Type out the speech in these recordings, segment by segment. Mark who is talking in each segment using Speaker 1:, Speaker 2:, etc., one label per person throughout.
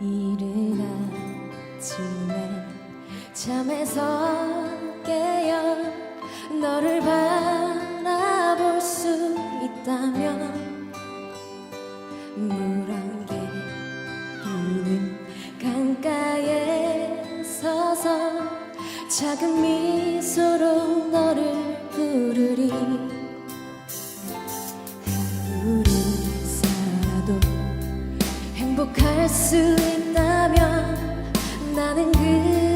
Speaker 1: 이른 아침에 잠에서 깨어 너를 바라볼 수 있다면 물안개 끼는 강가에 서서 작은 미소로 너를 부르리. 행복할 수 있다면 나는 그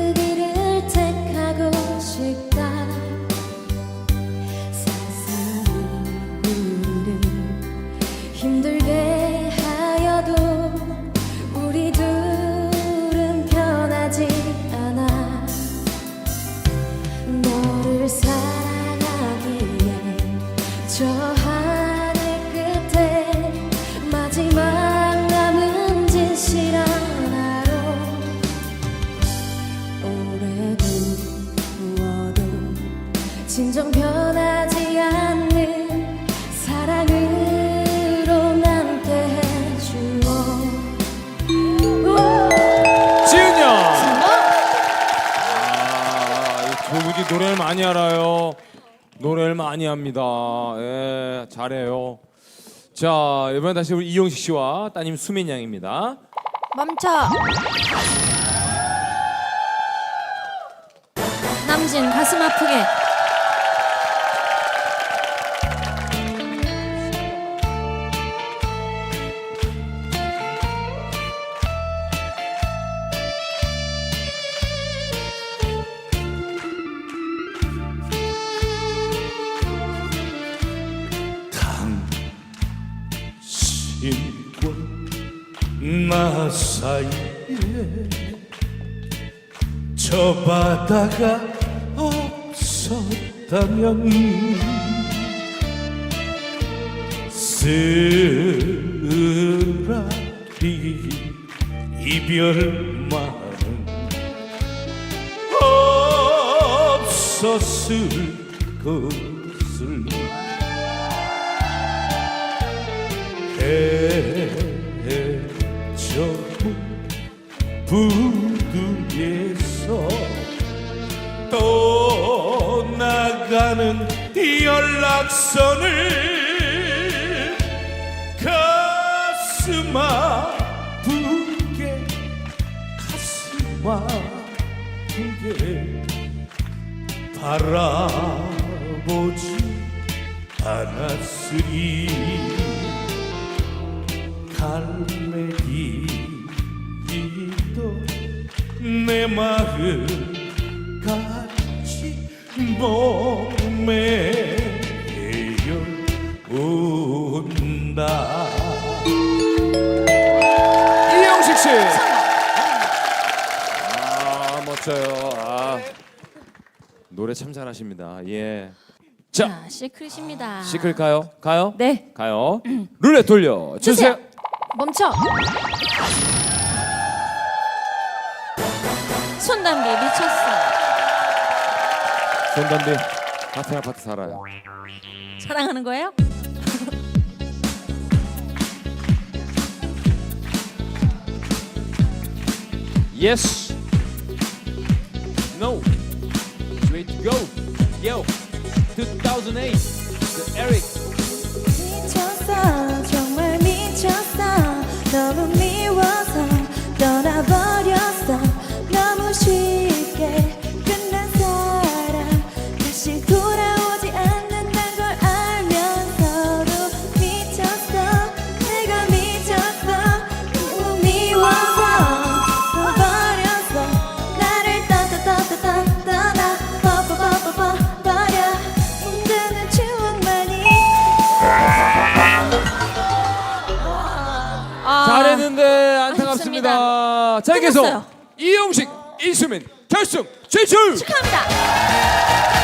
Speaker 1: 진정 변하지 않는 사랑으로 남게 해주어
Speaker 2: 지은이 형. 아, 이 조국이 노래를 많이 알아요. 노래를 많이 합니다. 예, 잘해요. 자, 이번엔 다시 우리 이용식 씨와 따님 수민 양입니다.
Speaker 1: 멈춰 남진 가슴 아프게
Speaker 3: 당신과 나 사이에 저 바다가 없었다면 쓰라리 이별만은 없었을 것을 해저 부두에서 떠나가는 연락선을 가슴 아프게 가슴 아프게 바라보지 않았으리 갈매기도 내 마음 같이 몸에 온다
Speaker 2: 이용식 씨. 아, 멋져요. 아. 노래 참 잘하십니다. 예. 자,
Speaker 1: 자 시크릿입니다
Speaker 2: 시클 가요? 가요?
Speaker 1: 네
Speaker 2: 가요. 룰렛 돌려 주세요.
Speaker 1: 멈춰 손담비 미쳤어
Speaker 2: 손담비 같은 아파트 살아요.
Speaker 1: 사랑하는 거예요?
Speaker 2: Yes. No. Way to go. Yo. 2008. The Eric. 잘했는데 안타깝습니다. 자,
Speaker 1: 끝났어요.
Speaker 2: 계속 이용식, 이수민 결승 진출.
Speaker 1: 축하합니다.